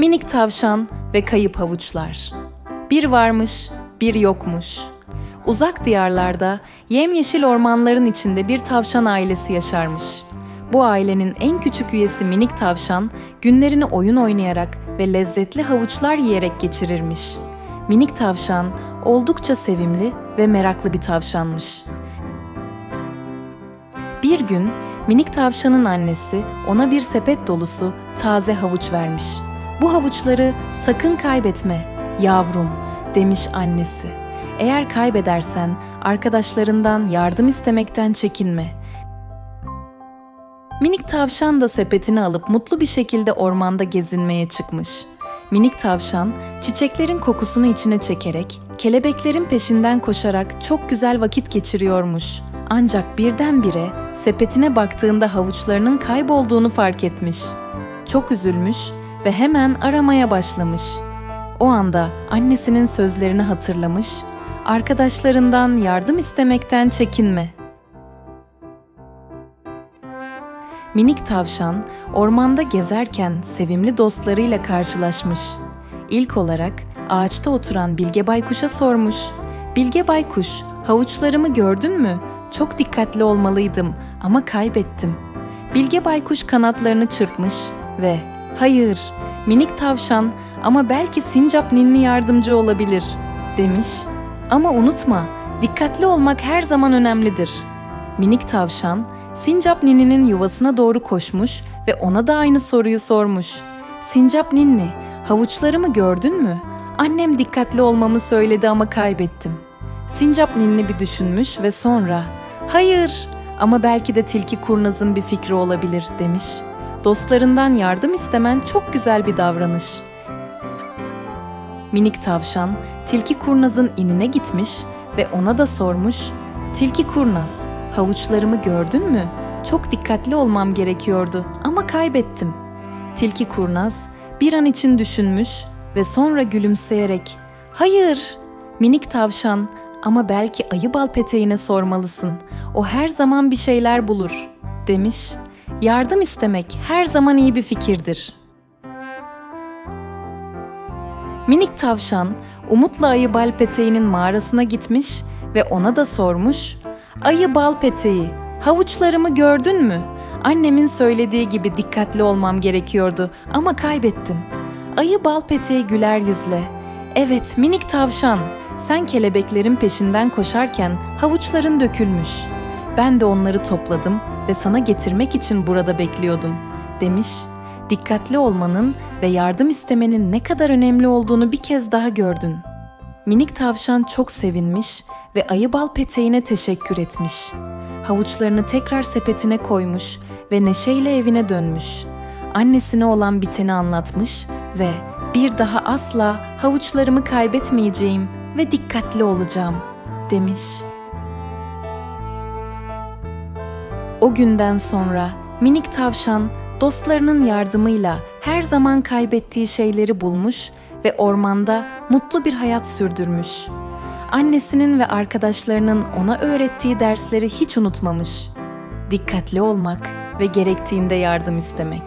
Minik tavşan ve kayıp havuçlar. Bir varmış, bir yokmuş. Uzak diyarlarda yemyeşil ormanların içinde bir tavşan ailesi yaşarmış. Bu ailenin en küçük üyesi minik tavşan günlerini oyun oynayarak ve lezzetli havuçlar yiyerek geçirirmiş. Minik tavşan oldukça sevimli ve meraklı bir tavşanmış. Bir gün minik tavşanın annesi ona bir sepet dolusu taze havuç vermiş. Bu havuçları sakın kaybetme yavrum demiş annesi. Eğer kaybedersen arkadaşlarından yardım istemekten çekinme. Minik tavşan da sepetini alıp mutlu bir şekilde ormanda gezinmeye çıkmış. Minik tavşan çiçeklerin kokusunu içine çekerek, kelebeklerin peşinden koşarak çok güzel vakit geçiriyormuş. Ancak birdenbire sepetine baktığında havuçlarının kaybolduğunu fark etmiş. Çok üzülmüş ve hemen aramaya başlamış. O anda annesinin sözlerini hatırlamış, arkadaşlarından yardım istemekten çekinme. Minik tavşan ormanda gezerken sevimli dostlarıyla karşılaşmış. İlk olarak ağaçta oturan Bilge Baykuş'a sormuş. Bilge Baykuş, havuçlarımı gördün mü? Çok dikkatli olmalıydım ama kaybettim. Bilge Baykuş kanatlarını çırpmış ve "Hayır, minik tavşan ama belki Sincap ninni yardımcı olabilir." demiş. Ama unutma, dikkatli olmak her zaman önemlidir. Minik tavşan Sincap Ninni'nin yuvasına doğru koşmuş ve ona da aynı soruyu sormuş. Sincap Ninni, havuçlarımı gördün mü? Annem dikkatli olmamı söyledi ama kaybettim. Sincap Ninni bir düşünmüş ve sonra, hayır ama belki de Tilki Kurnaz'ın bir fikri olabilir demiş. Dostlarından yardım istemen çok güzel bir davranış. Minik tavşan Tilki Kurnaz'ın inine gitmiş ve ona da sormuş. Tilki Kurnaz, havuçlarımı gördün mü? Çok dikkatli olmam gerekiyordu ama kaybettim. Tilki Kurnaz bir an için düşünmüş ve sonra gülümseyerek "Hayır, minik tavşan ama belki ayı bal peteğine sormalısın. O her zaman bir şeyler bulur." demiş. Yardım istemek her zaman iyi bir fikirdir. Minik tavşan Umut'la ayı bal peteğinin mağarasına gitmiş ve ona da sormuş. Ayı bal peteği, havuçlarımı gördün mü? Annemin söylediği gibi dikkatli olmam gerekiyordu ama kaybettim. Ayı bal peteği güler yüzle. Evet minik tavşan, sen kelebeklerin peşinden koşarken havuçların dökülmüş. Ben de onları topladım ve sana getirmek için burada bekliyordum, demiş. Dikkatli olmanın ve yardım istemenin ne kadar önemli olduğunu bir kez daha gördün. Minik tavşan çok sevinmiş ve ayı bal peteğine teşekkür etmiş. Havuçlarını tekrar sepetine koymuş ve neşeyle evine dönmüş. Annesine olan biteni anlatmış ve bir daha asla havuçlarımı kaybetmeyeceğim ve dikkatli olacağım demiş. O günden sonra minik tavşan dostlarının yardımıyla her zaman kaybettiği şeyleri bulmuş ve ormanda mutlu bir hayat sürdürmüş. Annesinin ve arkadaşlarının ona öğrettiği dersleri hiç unutmamış. Dikkatli olmak ve gerektiğinde yardım istemek.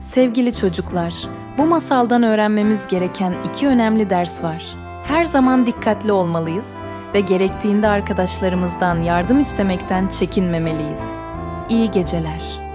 Sevgili çocuklar, bu masaldan öğrenmemiz gereken iki önemli ders var. Her zaman dikkatli olmalıyız ve gerektiğinde arkadaşlarımızdan yardım istemekten çekinmemeliyiz. İyi geceler.